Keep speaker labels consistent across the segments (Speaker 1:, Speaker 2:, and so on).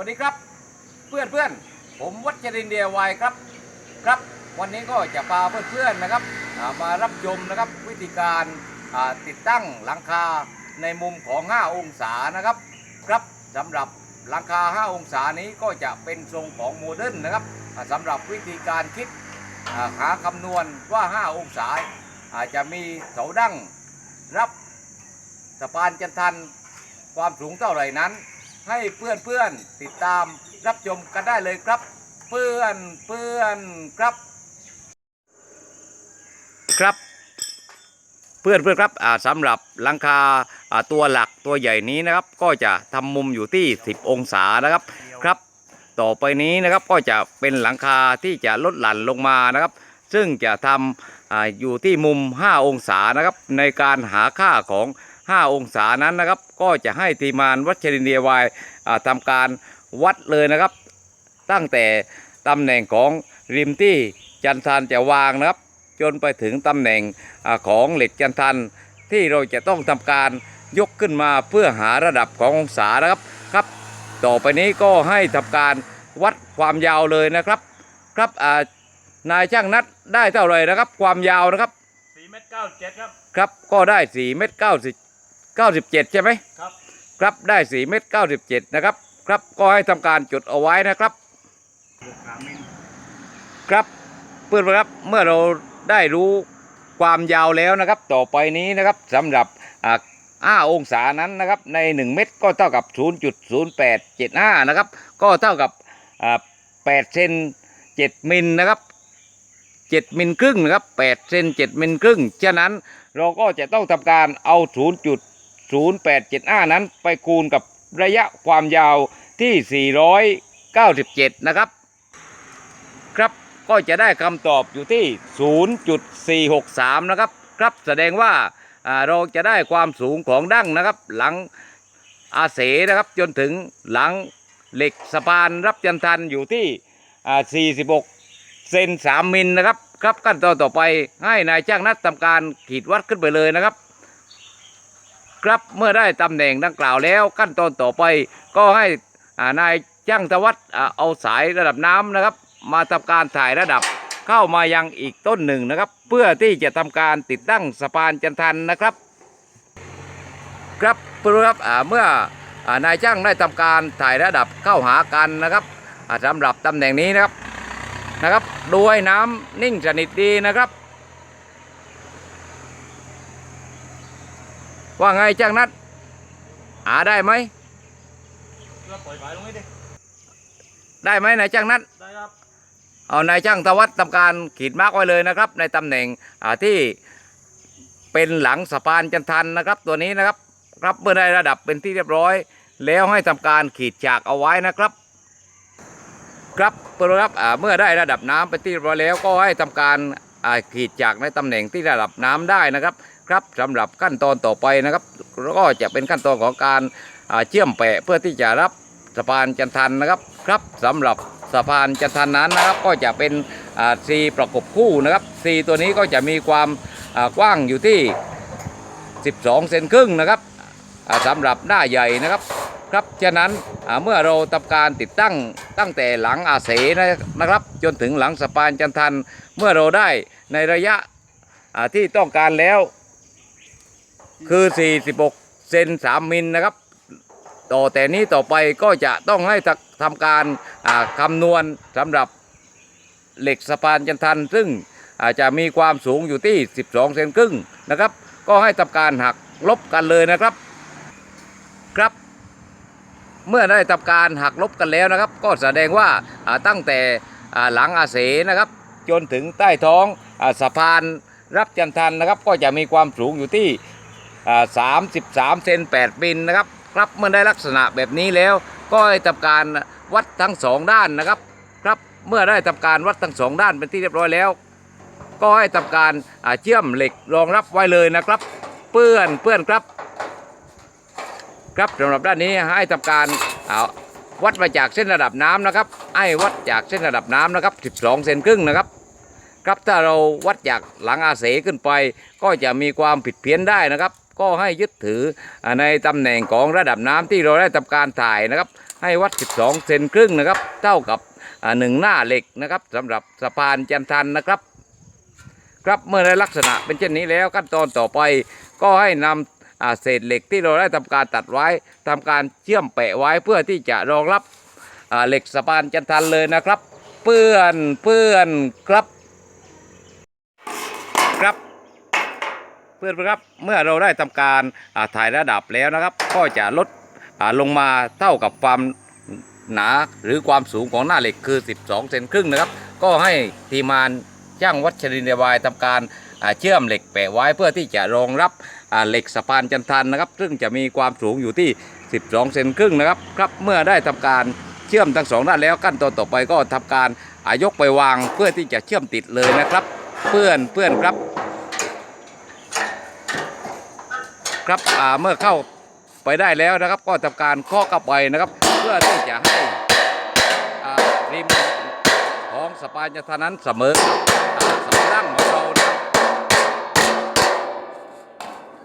Speaker 1: วัสดีครับ เพื่อนเพื่อนๆผมวัชรินเดียวัยครับครับ วันนี้ก็จะพาเพื่อนเพื่อนๆนะครับมารับชมนะครับวิธีการติดตั้งหลังคาในมุมของ 5 องศานะครับครับสำหรับหลังคา 5 องศานี้ก็จะเป็นทรงของโมเดิร์นนะครับสำหรับวิธีการคิดหาคำนวณว่า 5 องศาอาจจะมีเสาดั้งรับสะพานจันทันความสูงเท่าไหร่นั้น ให้เพื่อนเพื่อนติดตามรับชมกันได้เลยครับ เพื่อนเพื่อนครับ ครับ เพื่อนเพื่อนครับอ่าสำหรับหลังคาอ่าตัวหลักตัวใหญ่นี้นะครับ ก็จะทำมุมอยู่ที่ 10 องศานะครับครับ ต่อไปนี้นะครับก็จะเป็นหลังคาที่จะลดหลั่นลงมานะครับ ซึ่งจะทำอาอยู่ที่มุม 5 องศานะครับ ในการหาค่าของ 5 องศานั้นนะครับ ก็จะให้ทีมงานวัชรินเดียวายอ่าทำการวัดเลยนะครับ ตั้งแต่ตำแหน่งของริมที่จันทานจะวางนะครับ จนไปถึงตำแหน่งอาของเหล็กจันทันที่เราจะต้องทำการยกขึ้นมาเพื่อหาระดับขององศานะครับครับ ต่อไปนี้ก็ให้ทำการวัดความยาวเลยนะครับครับอ่านายช่างนัดได้เท่าไหร่นะครับ ความยาวนะครับ
Speaker 2: สี่เมตรเก้าเจ็ดครับ
Speaker 1: ครับก็ได้4เมตร90 97 ใช่ไหม
Speaker 2: ครับ
Speaker 1: ครับได้4เมตร97 นะครับ ครับก็ให้ทำการจดเอาไว้นะครับ
Speaker 2: บวกสามมิล
Speaker 1: ครับเพื่อนๆครับเมื่อเราได้รู้ความยาวแล้วนะครับ ต่อไปนี้นะครับสำหรับอ่า5องศานั้นนะครับใน 1 เมตรก็เท่ากับ 0.0875 นะครับ ก็เท่ากับอ่า8เซน7มิลนะครับ7มิลครึ่งนะครับ8เซน7มิลครึ่ง ฉะนั้นเราก็จะต้องทำการเอา 0875 นั้นไปคูณกับระยะความยาวที่ 497 นะครับ ครับก็จะได้คำตอบอยู่ที่ 0.463 นะครับ ครับแสดงว่าเราจะได้ความสูงของดั้งนะครับ หลังอาเสนะครับจนถึงหลังเหล็กสะพานรับจันทันอยู่ที่ 46 เซน3มิลนะครับ ครับขั้นตอนต่อไปให้นายช่างนัดทำการขีดวัดขึ้นไปเลยนะครับ ครับ เมื่อได้ตำแหน่งดังกล่าวแล้วขั้นตอนต่อไปก็ให้นายช่างทวัดเอาสายระดับน้ำนะครับ มาทำการถ่ายระดับเข้ามายังอีกต้นหนึ่งนะครับ เพื่อที่จะทำการติดตั้งสะพานจันทันนะครับ ครับเพื่อครับเมื่อนายช่างได้ทำการถ่ายระดับเข้าหากันนะครับอ่าสำหรับตำแหน่งนี้นะครับนะครับดูให้น้ำนิ่งสนิทดีนะครับ ว่าไงช่างนัดหาได้ไหม
Speaker 2: เราปล่อยฝายลงให้ดิ
Speaker 1: ได้ไหมนายช่างนัด
Speaker 2: ได้ครับ
Speaker 1: เอานายช่างทวัฒน์ทำการขีดมาร์กไว้เลยนะครับ ในตำแหน่งอ่าที่เป็นหลังสะพานจันทันนะครับ ตัวนี้นะครับครับเมื่อได้ระดับเป็นที่เรียบร้อย แล้วให้ทำการขีดฉากเอาไว้นะครับ ครับเพื่อนครับอ่าเมื่อได้ระดับน้ำเป็นที่เรียบร้อยแล้วก็ให้ทำการอ่าขีดฉากในตำแหน่งที่ระดับน้ำได้นะครับ ครับสำหรับขั้นตอนต่อไปนะครับก็จะเป็นขั้นตอนของการเชื่อมแปะเพื่อที่จะรับสะพานจันทันนะครับครับสำหรับสะพานจันทันนั้นนะครับ ก็จะเป็นอ่าซีประกบคู่นะครับซีตัวนี้ก็จะมีความกว้างอยู่ที่ 12 เซนครึ่งนะครับอ่าสำหรับหน้าใหญ่นะครับครับฉะนั้นเมื่อเราทำการติดตั้งตั้งแต่หลังอาเสนะครับ จนถึงหลังสะพานจันทันเมื่อเราได้ในระยะที่ต้องการแล้ว คือ 46 เซน3 มิลนะครับ ต่อแต่นี้ต่อไปก็จะต้องให้ทำการอ่าคำนวณสำหรับเหล็กสะพานจันทัน ซึ่งอาจจะมีความสูงอยู่ที่ 12 เซนครึ่งนะครับ ก็ให้ทำการหักลบกันเลยนะครับครับ เมื่อได้ทำการหักลบกันแล้วนะครับ ก็แสดงว่าตั้งแต่หลังอาเสนะครับ จนถึงใต้ท้องอสะพานรับจันทันนะครับ ก็จะมีความสูงอยู่ที่ สามสิบสามเซนแปดมิลนะครับครับเมื่อได้ลักษณะแบบนี้แล้ว ก็ให้ทำการวัดทั้งสองด้านนะครับครับเมื่อได้ทำการวัดทั้งสองด้านเป็นที่เรียบร้อยแล้ว ก็ให้ทำการเชื่อมเหล็กรองรับไว้เลยนะครับ เปื้อนเปื้อนครับ ครับสำหรับด้านนี้ให้ทำการเอาวัดมาจากเส้นระดับน้ำนะครับให้วัดจากเส้นระดับน้ำนะครับ 12 เซนครึ่งนะครับ ครับถ้าเราวัดจากหลังอาเสขึ้นไป ก็จะมีความผิดเพี้ยนได้นะครับ ก็ให้ยึดถือในตำแหน่งของระดับน้ำที่เราได้ทำการถ่ายนะครับ ให้วัด 12 เซนครึ่งนะครับ เท่ากับหนึ่งหน้าเหล็กนะครับสำหรับสะพานจันทันนะครับ ครับเมื่อได้ลักษณะเป็นเช่นนี้แล้วขั้นตอนต่อไปก็ให้นำอ่าเศษเหล็กที่เราได้ทำการตัดไว้ทำการเชื่อมแปะไว้เพื่อที่จะรองรับเหล็กสะพานจันทันเลยนะครับ เพื่อนเพื่อนครับ เพื่อนครับเมื่อเราได้ทำการถ่ายระดับแล้วนะครับ ก็จะลดลงมาเท่ากับความหนาหรือความสูงของหน้าเหล็กคือ 12 เซนครึ่งนะครับ ก็ให้ทีมงานช่างวัชรินทร์เดวายทำการเชื่อมเหล็กแปะไว้เพื่อที่จะรองรับเหล็กสะพานจันทันนะครับ ซึ่งจะมีความสูงอยู่ที่ 12 เซนครึ่งนะครับครับเมื่อได้ทำการเชื่อมทั้งสองด้านแล้วขั้นตอนต่อไปก็ทำการยกไปวางเพื่อที่จะเชื่อมติดเลยนะครับ เพื่อนเพื่อนครับ ครับอ่าเมื่อเข้าไปได้แล้วนะครับ ก็ทำการเคาะกลับไปนะครับ เพื่อที่จะให้อ่าริมของสะพานจันทนั้นเสมอกับอ่าสะพานของเรา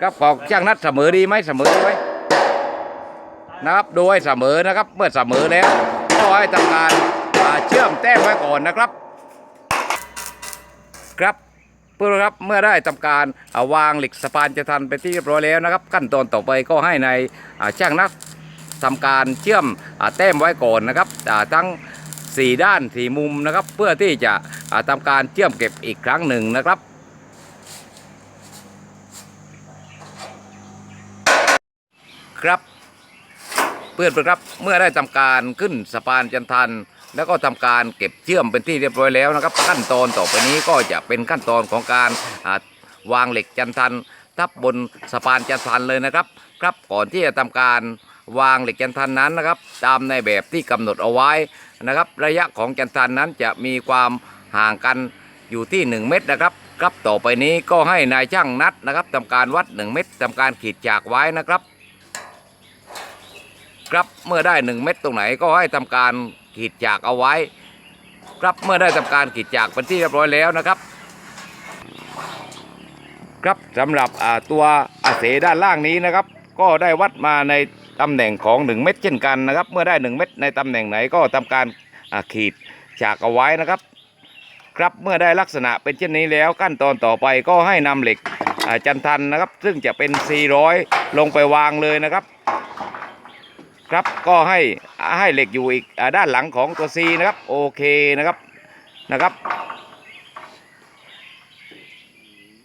Speaker 1: ครับบของช่างนัดเสมอดีไหมเสมอดีไหมนะครับโดยเสมอนะครับเมื่อเสมอแล้วก็ให้ทำการเชื่อมแต้มไว้ก่อนนะครับ พื่อครับเมื่อได้ทำการาวางเหล็กสะพานจะทันไปที่เรียบร้อยแล้วนะครับ ขั้นตอนต่อไปก็ให้ในช่างนักทำการเชื่อมอแต้มไว้ก่อนนะครับทั้ง4ด้านสี่มุมนะครับ เพื่อที่จะอ่าทำการเชื่อมเก็บอีกครั้งหนึ่งนะครับครับเพื่อนๆครับเมื่อได้ทำการขึ้นสะพานจันทัน แล้วก็ทำการเก็บเชื่อมเป็นที่เรียบร้อยแล้วนะครับ ขั้นตอนต่อไปนี้ก็จะเป็นขั้นตอนของการวางเหล็กจันทันทับบนสะพานจันทันเลยนะครับ ครับก่อนที่จะทำการวางเหล็กจันทันนั้นนะครับ ตามในแบบที่กำหนดเอาไว้นะครับ ระยะของจันทันนั้นจะมีความห่างกันอยู่ที่ 1 เมตรนะครับครับต่อไปนี้ก็ให้นายช่างนัดนะครับทำการวัด 1 เมตรทำการขีดจากไว้นะครับ ครับเมื่อได้ 1 เม็ดตรงไหนก็ให้ทำการ ขีดจากเอาไว้ ครับเมื่อได้ทำการขีดจากเป็นที่เรียบร้อยแล้วนะครับ ครับสำหรับตัวอาเสด้านล่างนี้นะครับ ก็ได้วัดมาในตำแหน่งของ 1 เม็ดเช่นกันนะครับ เมื่อได้ 1 เม็ดในตำแหน่งไหนก็ทำการขีดจากเอาไว้นะครับ ครับเมื่อได้ลักษณะเป็นเช่นนี้แล้วขั้นตอนต่อไปก็ให้นำเหล็กจันทันนะครับ ซึ่งจะเป็น 400 ลงไปวางเลยนะครับ ครับก็ให้ให้เหล็กอยู่อีกอด้านหลังของตัว C นะครับโอเคนะครับนะครับ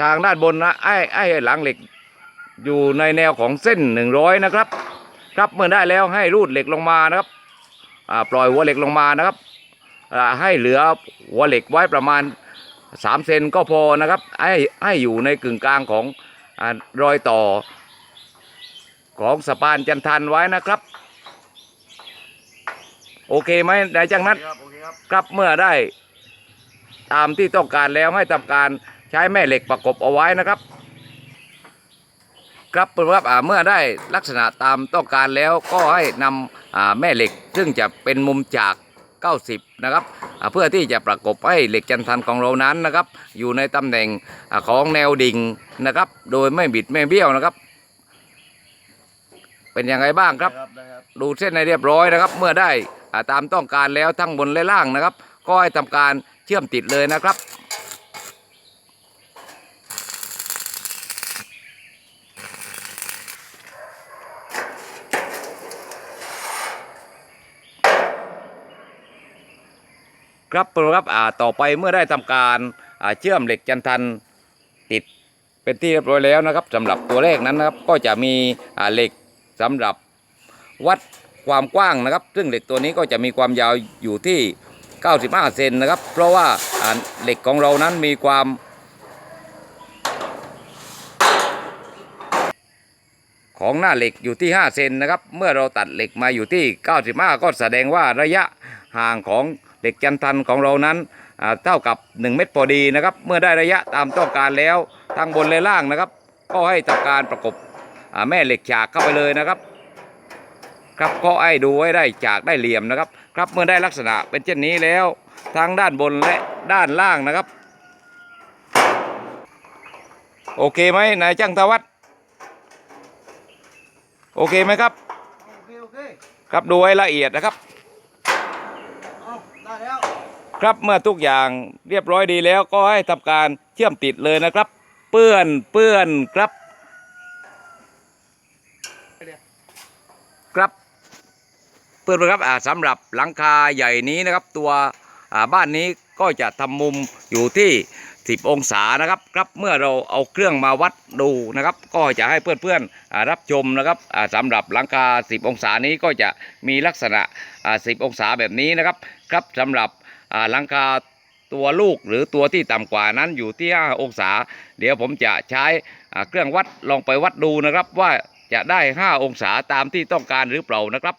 Speaker 1: ทางด้านบนนะไอ้ไอ้หลังเหล็กอยู่ในแนวของเส้น 100 นะครับ ครับเมื่อได้แล้วให้รูดเหล็กลงมานะครับปล่อยหัวเหล็กลงมานะครับให้เหลือหัวเหล็กไว้ประมาณ 3 เซนก็พอนะครับให้ให้อยู่ในกึ่งกลางของอรอยต่อของสะพานจันทันไว้นะครับ โอเคไหมนายจังนัด
Speaker 2: ครับโอเคครับ
Speaker 1: ครับเมื่อได้ตามที่ต้องการแล้วให้ทำการใช้แม่เหล็กประกบเอาไว้นะครับ ครับเพื่อนครับอ่าเมื่อได้ลักษณะตามต้องการแล้วก็ให้นำอ่าแม่เหล็ก ซึ่งจะเป็นมุมจาก 90 นะครับอ่าเพื่อที่จะประกบให้เหล็กจันทันของเรานั้นนะครับ อยู่ในตำแหน่งอ่าของแนวดิ่งนะครับ โดยไม่บิดไม่เบี้ยวนะครับ เป็นยังไงบ้างครับ
Speaker 2: ได้ครับ
Speaker 1: ดูเส้นให้เรียบร้อยนะครับ เมื่อได้อ่าตามต้องการแล้วทั้งบนและล่างนะครับ ก็ให้ทำการเชื่อมติดเลยนะครับครับครับอ่าต่อไปเมื่อได้ทำการอ่าเชื่อมเหล็กจันทันติดเป็นที่เรียบร้อยแล้วนะครับสำหรับตัวแรกนั้นนะครับก็จะมีอ่าเหล็ก สำหรับวัดความกว้างนะครับ ซึ่งเหล็กตัวนี้ก็จะมีความยาวอยู่ที่ 95 เซนนะครับ เพราะว่าเหล็กของเรานั้นมีความ ของหน้าเหล็กอยู่ที่ 5 เซนนะครับ เมื่อเราตัดเหล็กมาอยู่ที่ 95 ก็แสดงว่าระยะห่างของเหล็กจันทันของเรานั้นเท่ากับ 1 เมตรพอดีนะครับ เมื่อได้ระยะตามต้องการแล้วทั้งบนและล่างนะครับ ก็ให้ทำการประกบ แม่เหล็กฉากเข้าไปเลยนะครับ ครับก็ให้ดูให้ได้จากได้เหลี่ยมนะครับ ครับเมื่อได้ลักษณะเป็นเช่นนี้แล้วทั้งด้านบนและด้านล่างนะครับ โอเคไหมนายจ้างทวัฒน์โอเคไหมครับ
Speaker 2: โอเคโอเค
Speaker 1: ครับดูให้ละเอียดนะครับ
Speaker 3: เอาได้แล้ว
Speaker 1: ครับเมื่อทุกอย่างเรียบร้อยดีแล้วก็ให้ทำการเชื่อมติดเลยนะครับ เปื้อนเปื้อนครับครับ พื่อนๆครับอ่าสำหรับหลังคาใหญ่นี้นะครับ ตัวบ้านนี้ก็จะทำมุมอยู่ที่ 10 องศานะครับครับเมื่อเราเอาเครื่องมาวัดดูนะครับ ก็จะให้เพื่อนๆรับชมนะครับอ่าสำหรับหลังคา 10 องศานี้ก็จะมีลักษณะอ่า10 องศาแบบนี้นะครับ ครับสำหรับอ่าหลังคาตัวลูกหรือตัวที่ต่ำกว่านั้นอยู่ที่ 5 องศา เดี๋ยวผมจะใช้อ่าเครื่องวัดลองไปวัดดูนะครับ ว่าจะได้ 5 องศาตามที่ต้องการหรือเปล่านะครับ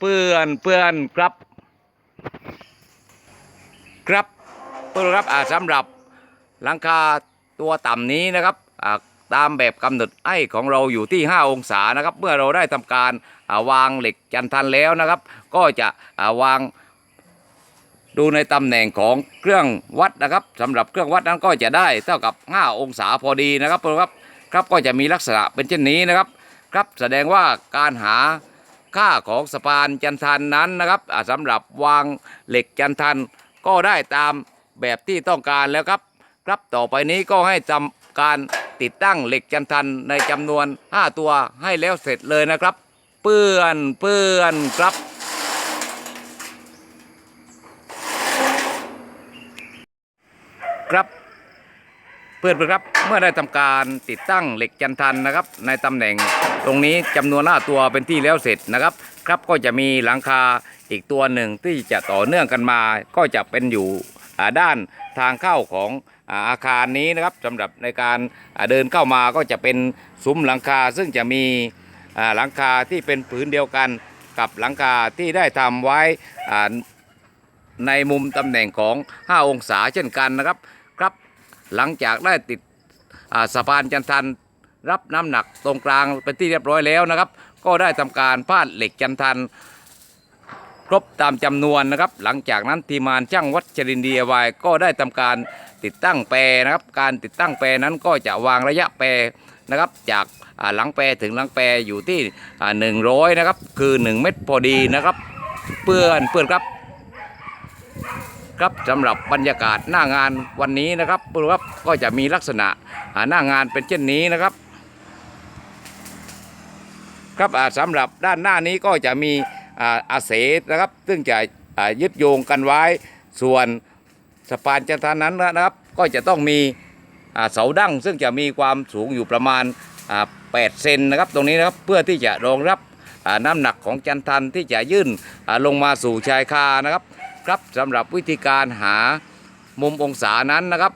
Speaker 1: เปื้อนเปื้อนครับ ครับเพื่อนครับอ่าสำหรับหลังคาตัวต่ำนี้นะครับอ่าตามแบบกำหนดไอ้ของเราอยู่ที่ 5 องศานะครับ เมื่อเราได้ทำการอ่าวางเหล็กจันทันแล้วนะครับ ก็จะอ่าวางดูในตำแหน่งของเครื่องวัดนะครับสำหรับเครื่องวัดนั้นก็จะได้เท่ากับ 5 องศาพอดีนะครับเพื่อนครับครับก็จะมีลักษณะเป็นเช่นนี้นะครับ ครับแสดงว่าการหา ค่าของสะพานจันทันนั้นนะครับสำหรับวางเหล็กจันทันก็ได้ตามแบบที่ต้องการแล้วครับ ครับต่อไปนี้ก็ให้ทำการติดตั้งเหล็กจันทันในจำนวน 5 ตัวให้แล้วเสร็จเลยนะครับ เปื้อนเปื้อนครับครับ เพื่อนๆครับเมื่อได้ทำการติดตั้งเหล็กจันทันนะครับ ในตำแหน่งตรงนี้จำนวนหน้าตัวเป็นที่แล้วเสร็จนะครับ ครับก็จะมีหลังคาอีกตัวหนึ่งที่จะต่อเนื่องกันมา ก็จะเป็นอยู่ด้านทางเข้าของอาคารนี้นะครับสำหรับในการเดินเข้ามาก็จะเป็นซุ้มหลังคา ซึ่งจะมีหลังคาที่เป็นผืนเดียวกันกับหลังคาที่ได้ทำไว้ในมุมตำแหน่งของ 5 องศาเช่นกันนะครับ หลังจากได้ติดสะพานจันทันรับน้ำหนักตรงกลางเป็นที่เรียบร้อยแล้วนะครับ ก็ได้ทำการพาดเหล็กจันทันครบตามจำนวนนะครับ หลังจากนั้นทีมงานช่างวัดชรินดีวายก็ได้ทำการติดตั้งแปรนะครับ การติดตั้งแปรนั้นก็จะวางระยะแปรนะครับ จากหลังแปรถึงหลังแปรอยู่ที่หนึ่งร้อยนะครับ คือ 1 เมตรพอดีนะครับ เพื่อนเพื่อนครับ ครับสำหรับบรรยากาศหน้างานวันนี้นะครับเพื่อนครับก็จะมีลักษณะหน้างานเป็นเช่นนี้นะครับ ครับสำหรับด้านหน้านี้ก็จะมีอาเสนะครับ ซึ่งจะยึดโยงกันไว้ ส่วนสะพานจันทานั้นนะครับ ก็จะต้องมีเสาดั้งซึ่งจะมีความสูงอยู่ประมาณ8เซนนะครับ ตรงนี้นะครับเพื่อที่จะรองรับน้ำหนักของจันทันที่จะยื่นลงมาสู่ชายคานะครับ ครับสำหรับวิธีการหามุมองศานั้นนะครับ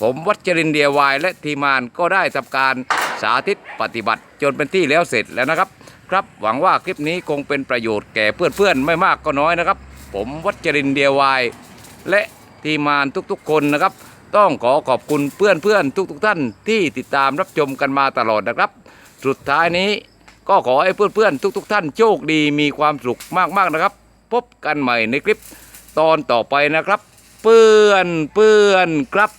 Speaker 1: ผมวัชรินเดียวาย และทีมานก็ได้ทำการสาธิตปฏิบัติจนเป็นที่แล้วเสร็จแล้วนะครับ ครับหวังว่าคลิปนี้คงเป็นประโยชน์แก่เพื่อนๆ ไม่มากก็น้อยนะครับ ผมวัชรินเดียวาย และทีมานทุกๆคนนะครับ ต้องขอขอบคุณเพื่อนๆ ทุกๆ ท่านที่ติดตามรับชมกันมาตลอดนะครับ สุดท้ายนี้ก็ขอให้เพื่อนๆ ทุก ๆ ท่านโชคดีมีความสุขมากๆนะครับ พบกันใหม่ในคลิปตอนต่อไปนะครับ เปื่อนเปื่อนครับ